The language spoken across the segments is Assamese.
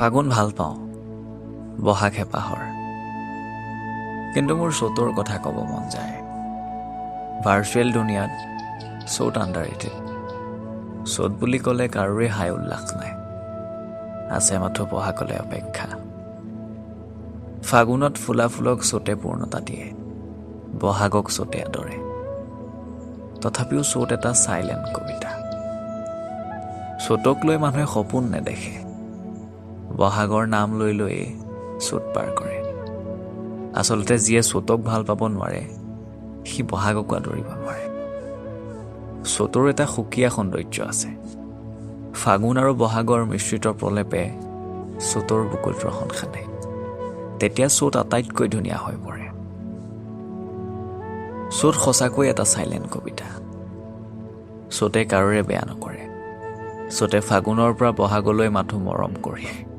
ফাগুন ভাল পাওঁ বহাগ হেঁপাহৰ কিন্তু মোৰ চ'তৰ কথা ক'ব মন যায়। ভাৰ্চুৱেল দুনিয়াত চ'ত আণ্ডাৰ ৰেটেড চ'ত বুলি ক'লে কাৰোৰে হাই উল্লাস নাই। আছে মাথো বহাগলে অপেক্ষা। ফাগুনত ফুলা ফুলক চ'তে পূৰ্ণতা দিয়ে বহাগক চ'তে আদৰে। তথাপিও চ'ত এটা চাইলেণ্ট কবিতা। চ'তক লৈ মানুহে সপোন নেদেখে। বহাগৰ নাম লৈ লৈয়ে চ'ত পাৰ কৰে। আচলতে যিয়ে চ'তক ভাল পাব নোৱাৰে সি বহাগকো আদৰিব নোৱাৰে। চ'তৰ এটা সুকীয়া সৌন্দৰ্য আছে। ফাগুন আৰু বহাগৰ মিশ্ৰিত প্ৰলেপে চ'তৰ বুকুত ৰহণ সানে তেতিয়া চ'ত আটাইতকৈ ধুনীয়া হৈ পৰে। চ'ত সঁচাকৈ এটা চাইলেণ্ট কবিতা। চ'তে কাৰোৰে বেয়া নকৰে। চ'তে ফাগুনৰ পৰা বহাগলৈ মাথো মৰম কঢ়িয়ায়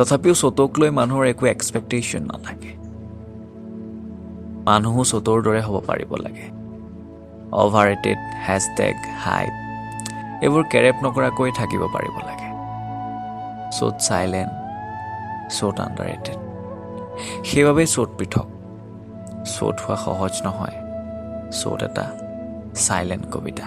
তথাপিও চ'তক লৈ মানুহৰ একো এক্সপেক্টেশ্যন নাথাকে মানুহো চ'তৰ দৰে হ'ব পাৰিব লাগে। অভাৰ ৰেটেড হেছটেগ হাইপ এইবোৰ কেৰেপ নকৰাকৈ থাকিব পাৰিব লাগে। চ'ত চাইলেণ্ট চ'ত আণ্ডাৰ ৰেটেড সেইবাবেই চ'ত পৃথক। চ'ত হোৱা সহজ নহয়। চ'ত এটা চাইলেণ্ট কবিতা।